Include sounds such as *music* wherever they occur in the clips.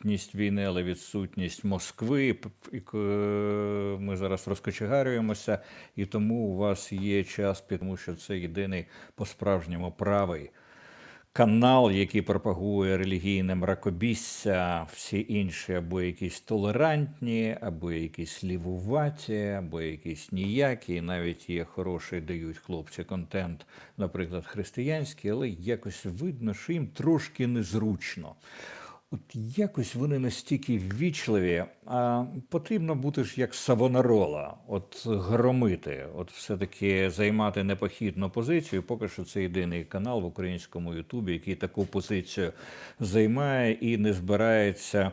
відсутність війни, але відсутність Москви. Е, Ми зараз розкочегарюємося, і тому у вас є час, тому що це єдиний по-справжньому правий канал, який пропагує релігійне мракобісся, всі інші або якісь толерантні, або якісь лівуваті, або якісь ніякі. Навіть є хороший, дають хлопці контент, наприклад, християнський, але якось видно, що їм трошки незручно. От якось вони настільки ввічливі, а потрібно бути ж як Савонарола, от громити, от все-таки займати непохідну позицію. Поки що це єдиний канал в українському Ютубі, який таку позицію займає і не збирається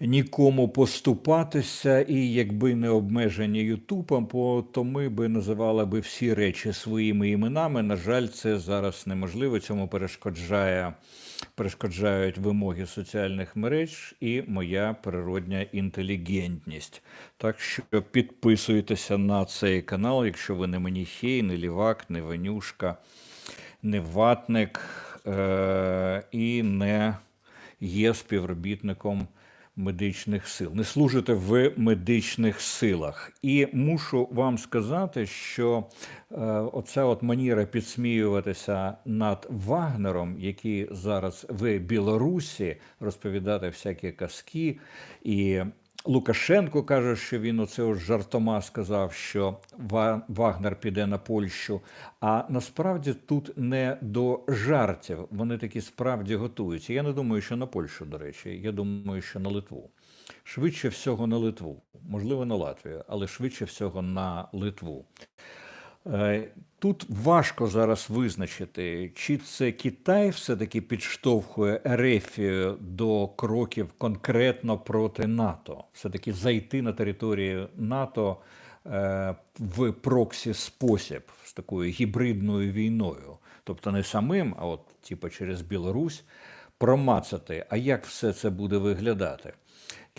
нікому поступатися, і якби не обмеження Ютубом, то ми би називали би всі речі своїми іменами. На жаль, це зараз неможливо. Цьому перешкоджає, перешкоджають вимоги соціальних мереж і моя природня інтелігентність. Так що підписуйтеся на цей канал, якщо ви не маніхей, не лівак, не ванюшка, не ватник е- і не є співробітником медичних сил, не служите в медичних силах. І мушу вам сказати, що е, оця от маніра підсміюватися над Вагнером, який зараз в Білорусі розповідати всякі казки і. Лукашенко каже, що він оце ось жартома сказав, що Вагнер піде на Польщу. А насправді тут не до жартів. Вони такі справді готуються. Я не думаю, що на Польщу, до речі. Я думаю, що на Литву. Швидше всього на Литву, можливо, на Латвію, але швидше всього на Литву. Тут важко зараз визначити, чи це Китай все-таки підштовхує Ерефію до кроків конкретно проти НАТО, все-таки зайти на територію НАТО е, в проксі спосіб з такою гібридною війною, тобто не самим, а от типу через Білорусь промацати. А як все це буде виглядати?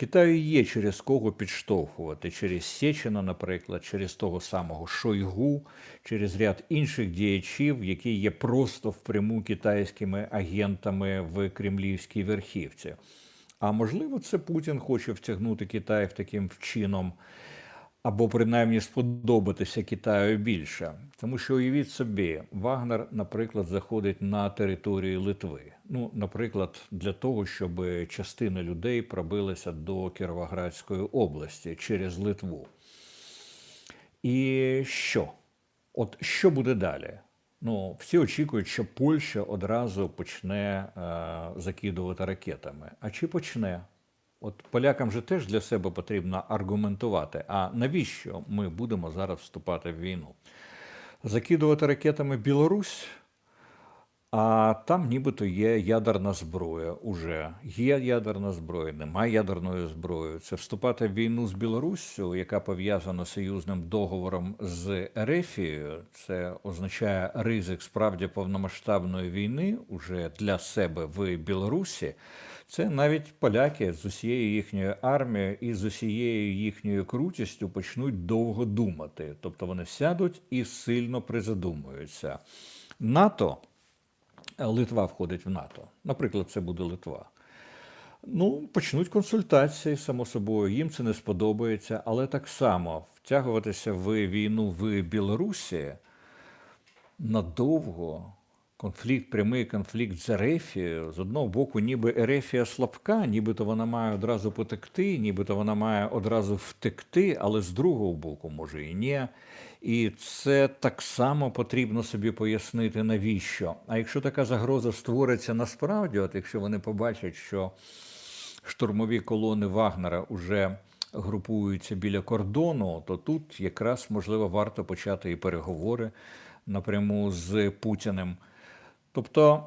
Китаю є через кого підштовхувати, через Сєчина, наприклад, через того самого Шойгу, через ряд інших діячів, які є просто впряму китайськими агентами в кремлівській верхівці. А можливо, це Путін хоче втягнути Китай в таким чином, або принаймні сподобатися Китаю більше. Тому що уявіть собі, Вагнер, наприклад, заходить на територію Литви. Ну, наприклад, для того, щоб частина людей пробилася до Кіровоградської області через Литву. І що? От що буде далі? Ну, всі очікують, що Польща одразу почне е, закидувати ракетами. А чи почне? От полякам же теж для себе потрібно аргументувати. А навіщо ми будемо зараз вступати в війну? Закидувати ракетами Білорусь, а там нібито є ядерна зброя. Уже є ядерна зброя, немає ядерної зброї. Це вступати в війну з Білоруссю, яка пов'язана союзним договором з Ерефією. Це означає ризик справді повномасштабної війни уже для себе в Білорусі. Це навіть поляки з усією їхньою армією і з усією їхньою крутістю почнуть довго думати. Тобто вони сядуть і сильно призадумуються. НАТО. Литва входить в НАТО. Наприклад, це буде Литва. Ну, почнуть консультації, само собою, їм це не сподобається, але так само втягуватися в війну в Білорусі надовго. Конфлікт, прямий конфлікт з Ерефією. З одного боку, ніби Ерефія слабка, нібито вона має одразу потекти, нібито вона має одразу втекти, але з другого боку, може і ні. І це так само потрібно собі пояснити, навіщо. А якщо така загроза створиться насправді, от якщо вони побачать, що штурмові колони Вагнера вже групуються біля кордону, то тут якраз можливо варто почати і переговори напряму з Путіним. Тобто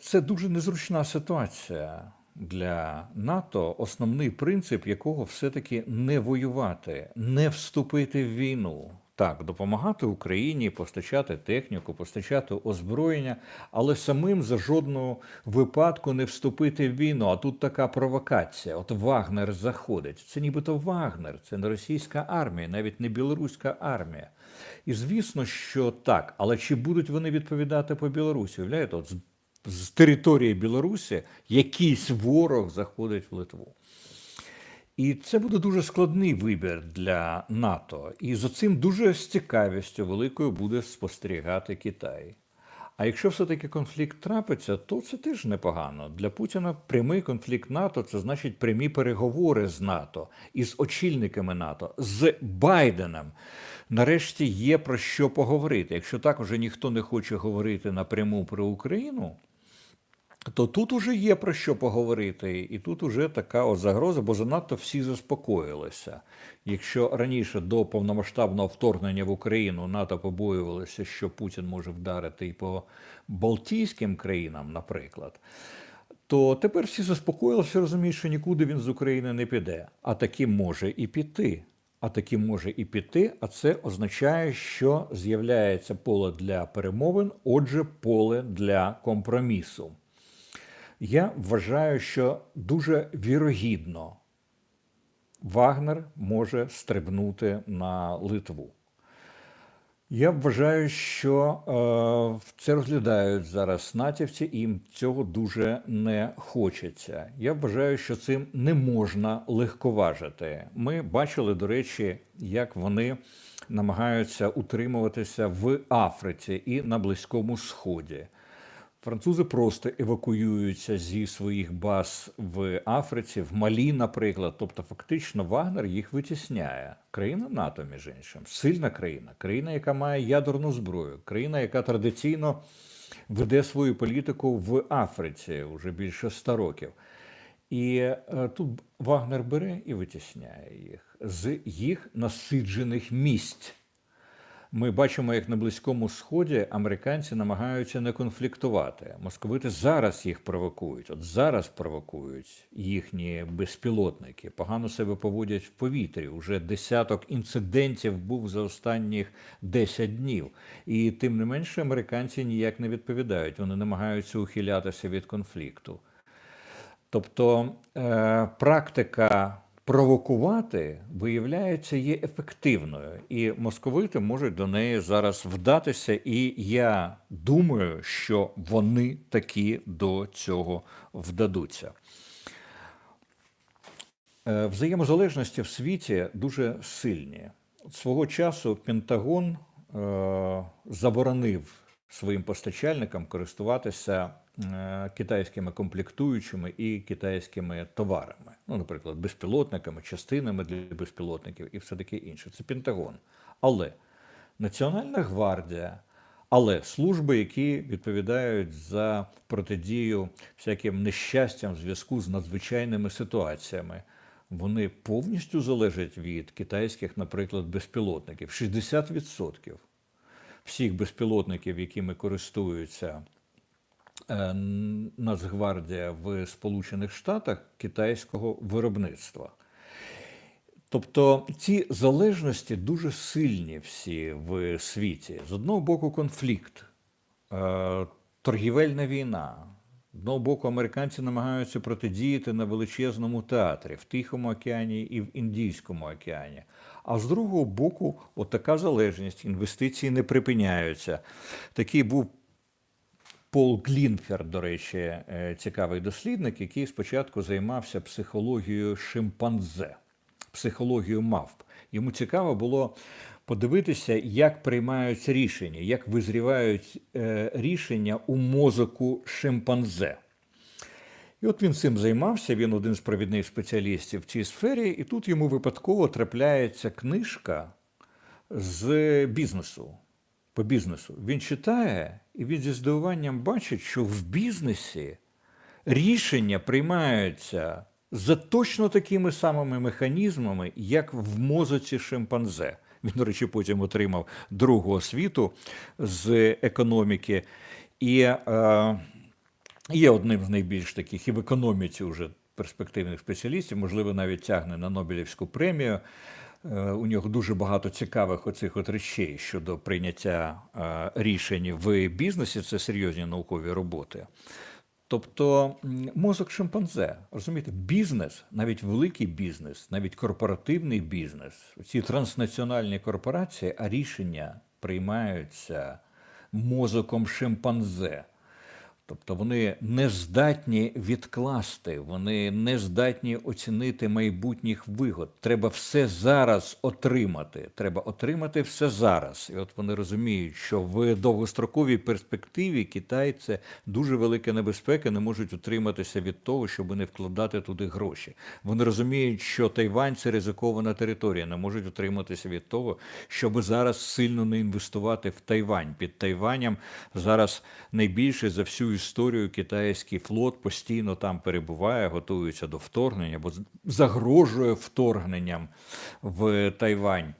це дуже незручна ситуація для НАТО, основний принцип якого все-таки не воювати, не вступити в війну. Так, допомагати Україні, постачати техніку, постачати озброєння, але самим за жодного випадку не вступити в війну. А тут така провокація. От Вагнер заходить. Це нібито Вагнер, це не російська армія, навіть не білоруська армія. І звісно, що так. Але чи будуть вони відповідати по Білорусі? Уявляєте, от з- з території Білорусі якийсь ворог заходить в Литву. І це буде дуже складний вибір для НАТО. І за цим дуже з цікавістю великою буде спостерігати Китай. А якщо все-таки конфлікт трапиться, то це теж непогано. Для Путіна прямий конфлікт НАТО це значить прямі переговори з НАТО із очільниками НАТО, з Байденом. Нарешті є про що поговорити. Якщо так уже ніхто не хоче говорити напряму про Україну, то тут уже є про що поговорити, і тут уже така от загроза, бо занадто всі заспокоїлися. Якщо раніше до повномасштабного вторгнення в Україну НАТО побоювалося, що Путін може вдарити і по Балтійським країнам, наприклад, то тепер всі заспокоїлися, розуміють, що нікуди він з України не піде. А таки може і піти. А таки може і піти, а це означає, що з'являється поле для перемовин, отже, поле для компромісу. Я вважаю, що дуже вірогідно Вагнер може стрибнути на Литву. Я вважаю, що е, це розглядають зараз натівці, і їм цього дуже не хочеться. Я вважаю, що цим не можна легковажити. Ми бачили, до речі, як вони намагаються утримуватися в Африці і на Близькому Сході. Французи просто евакуюються зі своїх баз в Африці, в Малі, наприклад. Тобто, фактично, Вагнер їх витісняє. Країна НАТО, між іншим, сильна країна, країна, яка має ядерну зброю, країна, яка традиційно веде свою політику в Африці вже більше ста років. І е, тут Вагнер бере і витісняє їх з їх насиджених місць. Ми бачимо, як на Близькому Сході американці намагаються не конфліктувати. Московити зараз їх провокують. От зараз провокують їхні безпілотники, погано себе поводять в повітрі. Уже десяток інцидентів був за останніх 10 днів. І тим не менше американці ніяк не відповідають. Вони намагаються ухилятися від конфлікту. Тобто е, практика провокувати, виявляється, є ефективною, і московити можуть до неї зараз вдатися. І я думаю, що вони таки до цього вдадуться. Е, Взаємозалежності в світі дуже сильні. Свого часу Пентагон е, заборонив своїм постачальникам користуватися китайськими комплектуючими і китайськими товарами, ну, наприклад, безпілотниками, частинами для безпілотників і все таке інше. Це Пентагон. Але Національна гвардія, але служби, які відповідають за протидію всяким нещастям в зв'язку з надзвичайними ситуаціями. Вони повністю залежать від китайських, наприклад, безпілотників 60% всіх безпілотників, якими користуються е, Нацгвардія в Сполучених Штатах китайського виробництва. Тобто ці залежності дуже сильні всі в світі. З одного боку, конфлікт, е, торгівельна війна. З одного боку, американці намагаються протидіяти на величезному театрі в Тихому океані і в Індійському океані. А з другого боку, от така залежність, інвестиції не припиняються. Такий був Пол Глінфер, до речі, е, цікавий дослідник, який спочатку займався психологією шимпанзе, психологією мавп. Йому цікаво було подивитися, як приймаються рішення, як визрівають е, рішення у мозоку шимпанзе. І от він цим займався, він один з провідних спеціалістів в цій сфері, і тут йому випадково трапляється книжка з бізнесу. По бізнесу. Він читає, і він зі здивуванням бачить, що в бізнесі рішення приймаються за точно такими самими механізмами, як в мозоці шимпанзе. Він, до речі, потім отримав другу освіту з економіки. І е, є одним з найбільш таких і в економіці вже перспективних спеціалістів, можливо, навіть тягне на Нобелівську премію. Е, У нього дуже багато цікавих оцих от речей щодо прийняття е, рішень в бізнесі. Це серйозні наукові роботи. Тобто мозок шимпанзе, розумієте, бізнес, навіть великий бізнес, навіть корпоративний бізнес, ці транснаціональні корпорації, а рішення приймаються мозоком шимпанзе. Тобто вони не здатні відкласти, вони не здатні оцінити майбутніх вигод. Треба все зараз отримати. Треба отримати все зараз. І от вони розуміють, що в довгостроковій перспективі Китай це дуже велика небезпека, не можуть утриматися від того, щоб не вкладати туди гроші. Вони розуміють, що Тайвань це ризикована територія, не можуть утриматися від того, щоб зараз сильно не інвестувати в Тайвань. Під Тайванем зараз найбільше за всю історію китайський флот постійно там перебуває, готується до вторгнення, бо загрожує вторгненням в Тайвань.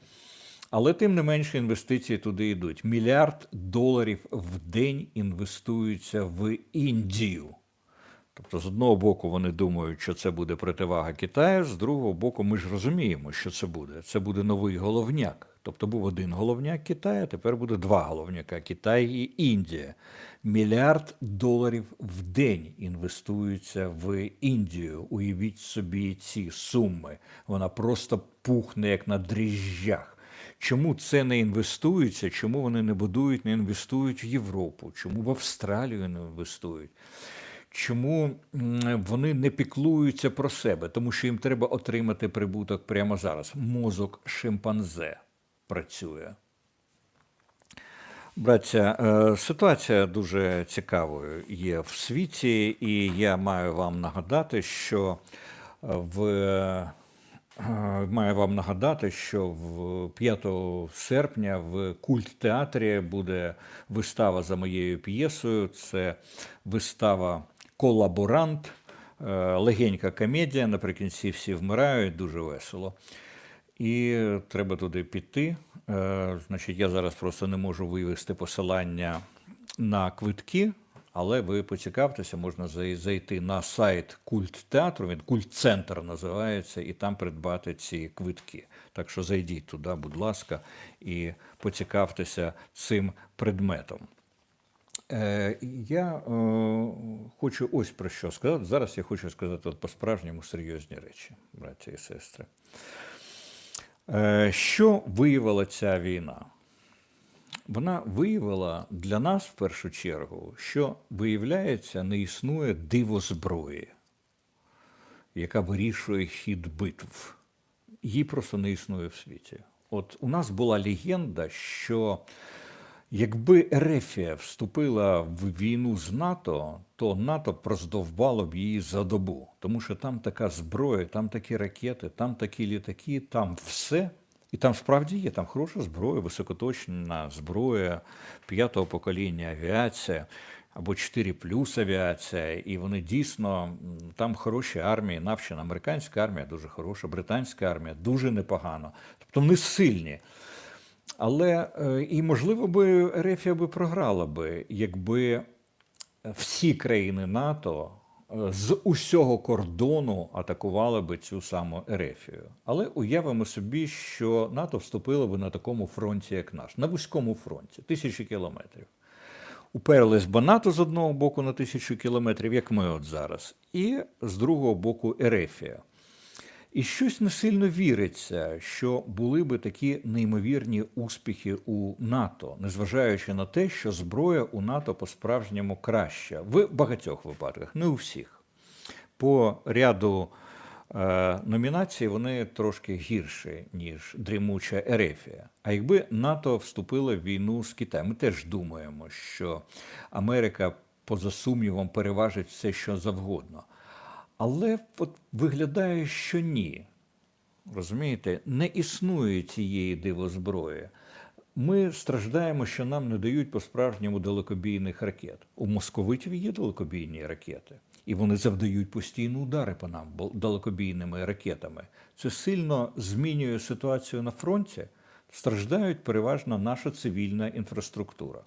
Але тим не менше інвестиції туди йдуть. Мільярд доларів в день інвестуються в Індію. Тобто, з одного боку, вони думають, що це буде противага Китаю, з другого боку, ми ж розуміємо, що це буде. Це буде новий головняк. Тобто був один головняк Китаю, тепер буде два головняка Китай і Індія. Мільярд доларів в день інвестуються в Індію. Уявіть собі ці суми. Вона просто пухне як на дріжджах. Чому це не інвестується? Чому вони не будують, не інвестують в Європу? Чому в Австралію не інвестують? Чому вони не піклуються про себе? Тому що їм треба отримати прибуток прямо зараз. Мозок шимпанзе працює. Браття, е, ситуація дуже цікавою є в світі, і я маю вам нагадати, що е, в е, маю вам нагадати, що в 5 серпня в культ театрі буде вистава за моєю п'єсою. Це вистава Колаборант, легенька комедія. Наприкінці всі вмирають, дуже весело. І треба туди піти. Е, Значить, я зараз просто не можу вивести посилання на квитки, але ви поцікавтеся, можна зайти на сайт культ театру, він культ-центр називається, і там придбати ці квитки. Так що зайдіть туди, будь ласка, і поцікавтеся цим предметом. Е, Я е, хочу ось про що сказати. Зараз я хочу сказати по-справжньому серйозні речі, браття і сестри. Е, Що виявила ця війна? Вона виявила для нас в першу чергу, що виявляється, не існує диво зброї, яка вирішує хід битв. Її просто не існує в світі. От у нас була легенда, що якби Ерефія вступила в війну з НАТО, то НАТО проздовбало б її за добу, тому що там така зброя, там такі ракети, там такі літаки, там все. І там справді є там хороша зброя, високоточна зброя п'ятого покоління авіація або 4 плюс авіація, і вони дійсно там хороші армії, навчена американська армія дуже хороша, британська армія дуже непогано. Тобто вони сильні. Але е, і можливо би Ерефія би програла би, якби всі країни НАТО е, з усього кордону атакували би цю саму Ерефію. Але уявимо собі, що НАТО вступило би на такому фронті, як наш, на вузькому фронті, тисячі кілометрів. Уперлись би НАТО з одного боку на тисячу кілометрів, як ми от зараз, і з другого боку Ерефія. І щось не сильно віриться, що були би такі неймовірні успіхи у НАТО, незважаючи на те, що зброя у НАТО по-справжньому краща в багатьох випадках, не у всіх. По ряду е, номінацій вони трошки гірші, ніж дрімуча Ерефія. А якби НАТО вступило в війну з Китаєм, ми теж думаємо, що Америка, поза сумнівом, переважить все, що завгодно. Але от виглядає, що ні. Розумієте, не існує цієї дивозброї. Ми страждаємо, що нам не дають по-справжньому далекобійних ракет. У московитів є далекобійні ракети, і вони завдають постійні удари по нам далекобійними ракетами. Це сильно змінює ситуацію на фронті. Страждають переважно наша цивільна інфраструктура.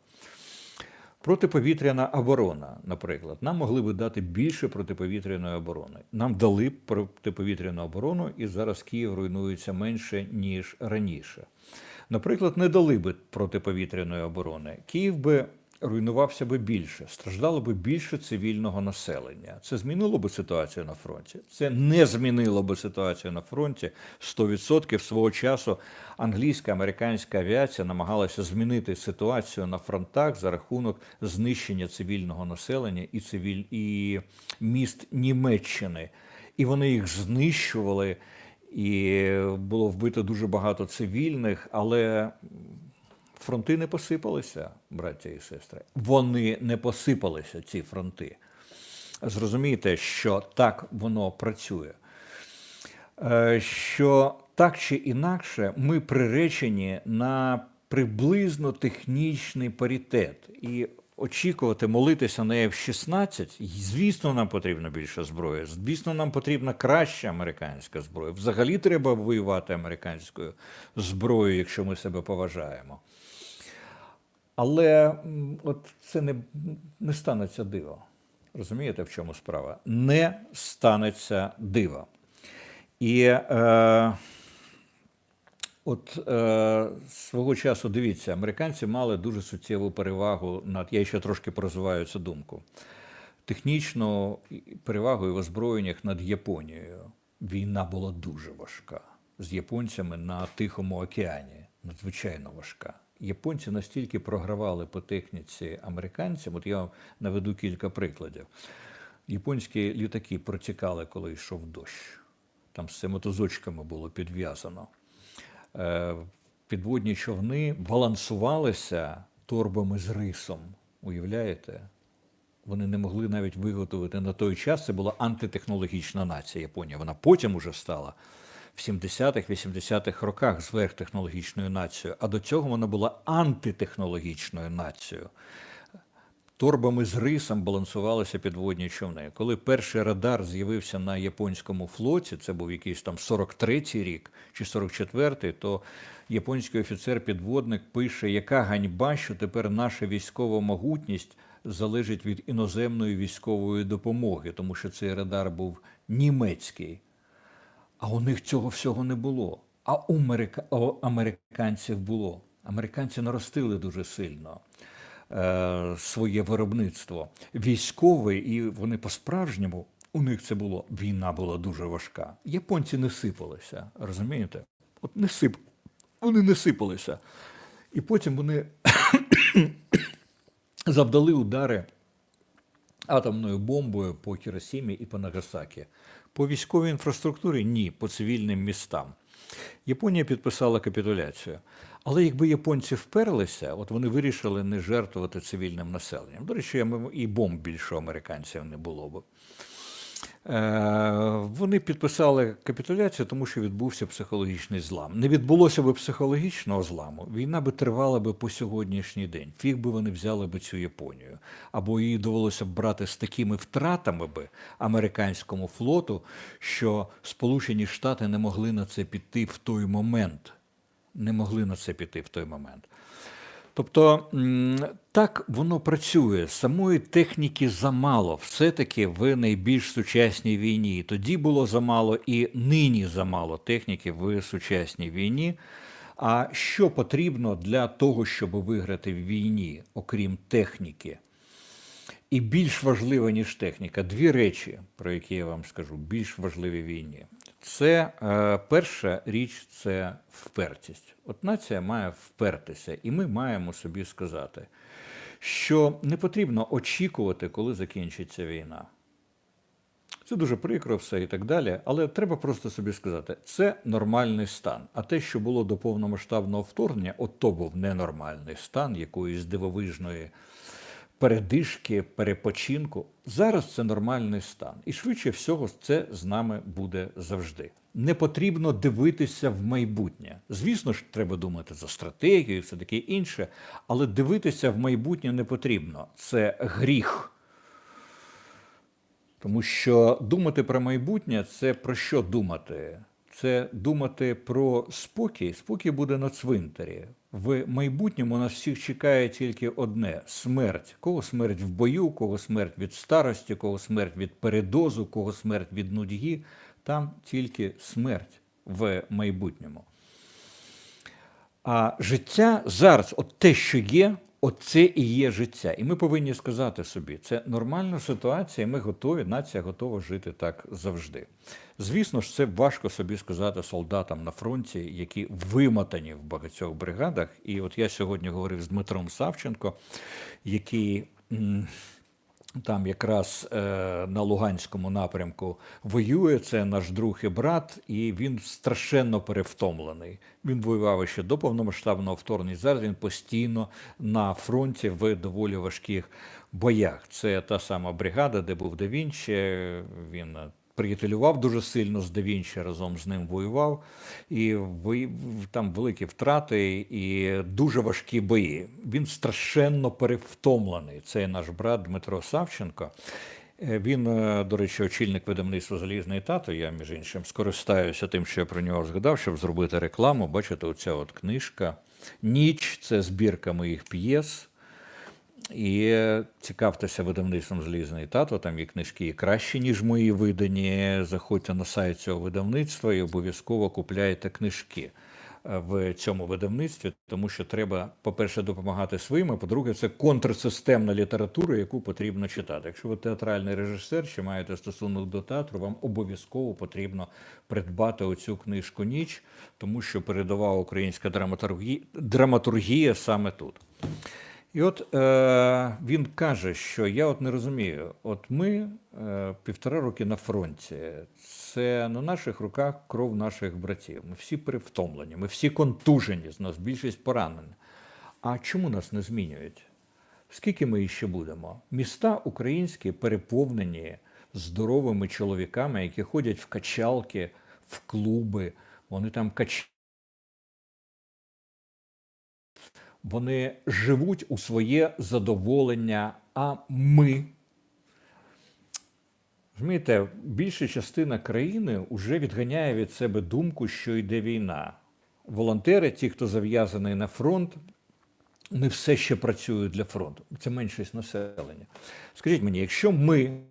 Протиповітряна оборона, наприклад, нам могли би дати більше протиповітряної оборони. Нам дали протиповітряну оборону, і зараз Київ руйнується менше ніж раніше. Наприклад, не дали би протиповітряної оборони. Київ би руйнувався би більше, страждало би більше цивільного населення. Це змінило би ситуацію на фронті. Це не змінило би ситуацію на фронті 100%. Свого часу англійська американська авіація намагалася змінити ситуацію на фронтах за рахунок знищення цивільного населення і цивіль і міст Німеччини. І вони їх знищували, і було вбито дуже багато цивільних, але фронти не посипалися, браття і сестри. Вони не посипалися, ці фронти. Зрозумійте, що так воно працює. Е, Що так чи інакше ми приречені на приблизно технічний паритет. І очікувати молитися на F-16, звісно, нам потрібно більше зброї. Звісно, нам потрібна краща американська зброя. Взагалі треба воювати американською зброєю, якщо ми себе поважаємо. Але от це не, не станеться диво. Розумієте, в чому справа? Не станеться диво. І е, от е, свого часу, дивіться, американці мали дуже суттєву перевагу над. Я ще трошки прозиваю цю думку. Технічну перевагу в озброєннях над Японією. Війна була дуже важка з японцями на Тихому океані. Надзвичайно важка. Японці настільки програвали по техніці американцям. От я вам наведу кілька прикладів. Японські літаки протікали, коли йшов дощ. Там з мотозочками було підв'язано. Е, Підводні човни балансувалися торбами з рисом. Уявляєте? Вони не могли навіть виготовити на той час. Це була антитехнологічна нація Японія. Вона потім уже стала в 70-х, 80-х роках сверхтехнологічною нацією. А до цього вона була антитехнологічною нацією. Торбами з рисом балансувалися підводні човни. Коли перший радар з'явився на японському флоті, це був якийсь там 43-й рік чи 44-й, то японський офіцер-підводник пише, яка ганьба, що тепер наша військова могутність залежить від іноземної військової допомоги, тому що цей радар був німецький. А у них цього всього не було. А у американців було. Американці наростили дуже сильно е, своє виробництво військове, і вони по-справжньому у них це було. Війна була дуже важка. Японці не сипалися, розумієте? От не сип... Вони не сипалися. І потім вони *coughs* завдали удари атомною бомбою по Хіросімі і по Нагасакі. По військовій інфраструктурі ні, по цивільним містам. Японія підписала капітуляцію. Але якби японці вперлися, от вони вирішили не жертвувати цивільним населенням. До речі, і бомб більше американців не було б. Е, Вони підписали капітуляцію, тому що відбувся психологічний злам. Не відбулося б психологічного зламу, війна би тривала би по сьогоднішній день. Фіг би вони взяли би цю Японію. Або її довелося б брати з такими втратами би американському флоту, що Сполучені Штати не могли на це піти в той момент. Не могли на це піти в той момент. Тобто так воно працює. Самої техніки замало. Все-таки в найбільш сучасній війні. Тоді було замало, і нині замало техніки в сучасній війні. А що потрібно для того, щоб виграти в війні, окрім техніки? І більш важливо, ніж техніка, дві речі, про які я вам скажу, більш важливі війні. Це е, перша річ це впертість. От нація має впертися, і ми маємо собі сказати, що не потрібно очікувати, коли закінчиться війна. Це дуже прикро все і так далі, але треба просто собі сказати, це нормальний стан. А те, що було до повномасштабного вторгнення, от то був ненормальний стан якоїсь дивовижної передишки, перепочинку. Зараз це нормальний стан. І швидше всього це з нами буде завжди. Не потрібно дивитися в майбутнє. Звісно ж, треба думати за стратегію, і все таке інше, але дивитися в майбутнє не потрібно. Це гріх. Тому що думати про майбутнє це про що думати? Це думати про спокій. Спокій буде на цвинтарі. В майбутньому нас всіх чекає тільки одне смерть. Кого смерть в бою, кого смерть від старості, кого смерть від передозу, кого смерть від нудьги. Там тільки смерть в майбутньому. А життя зараз, от те, що є, Оце і є життя. І ми повинні сказати собі, це нормальна ситуація, ми готові, нація готова жити так завжди. Звісно ж, це важко собі сказати солдатам на фронті, які вимотані в багатьох бригадах. І от я сьогодні говорив з Дмитром Савченко, який. Там якраз е, на Луганському напрямку воює. Це наш друг і брат, і він страшенно перевтомлений. Він воював ще до повномасштабного вторгнення. Зараз він постійно на фронті в доволі важких боях. Це та сама бригада, де був Девінче. Він приятелював дуже сильно з Да Вінчі, разом з ним воював. І там великі втрати і дуже важкі бої. Він страшенно перевтомлений. Це наш брат Дмитро Савченко. Е, Він, е, до речі, очільник видавництва Залізний тато. Я, між іншим, скористаюся тим, що я про нього згадав, щоб зробити рекламу. Бачите, оця от книжка. Ніч це збірка моїх п'єс. І цікавтеся видавництвом Залізний тато, там є книжки і кращі, ніж мої видані. Заходьте на сайт цього видавництва і обов'язково купляйте книжки е, в цьому видавництві, тому що треба, по-перше, допомагати своїм, а по-друге, це контрсистемна література, яку потрібно читати. Якщо ви театральний режисер чи маєте стосунок до театру, вам обов'язково потрібно придбати оцю книжку Ніч, тому що передова українська драматургія, драматургія саме тут. І от е, він каже, що я от не розумію, от ми е, півтора роки на фронті, це на наших руках кров наших братів. Ми всі перевтомлені, ми всі контужені, з нас більшість поранені. А чому нас не змінюють? Скільки ми іще будемо? Міста українські переповнені здоровими чоловіками, які ходять в качалки, в клуби, вони там качають. Вони живуть у своє задоволення, а ми. Розумієте, більша частина країни вже відганяє від себе думку, що йде війна. Волонтери, ті, хто зав'язаний на фронт, не все ще працюють для фронту. Це меншість населення. Скажіть мені, якщо ми.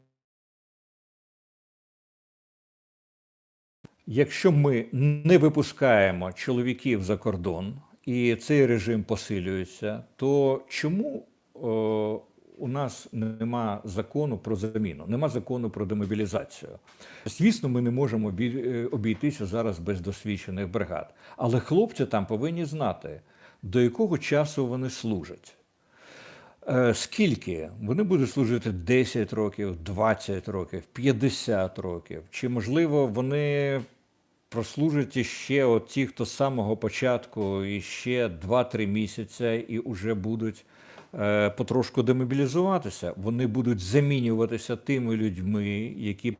Якщо ми не випускаємо чоловіків за кордон і цей режим посилюється, то чому о, у нас нема закону про заміну, нема закону про демобілізацію? Звісно, ми не можемо е, обійтися зараз без досвідчених бригад, але хлопці там повинні знати, до якого часу вони служать. Е, Скільки? Вони будуть служити 10 років, 20 років, 50 років. Чи можливо вони прослужать ще от ті, хто з самого початку, і ще 2-3 місяці і вже будуть е, потрошку демобілізуватися. Вони будуть замінюватися тими людьми, які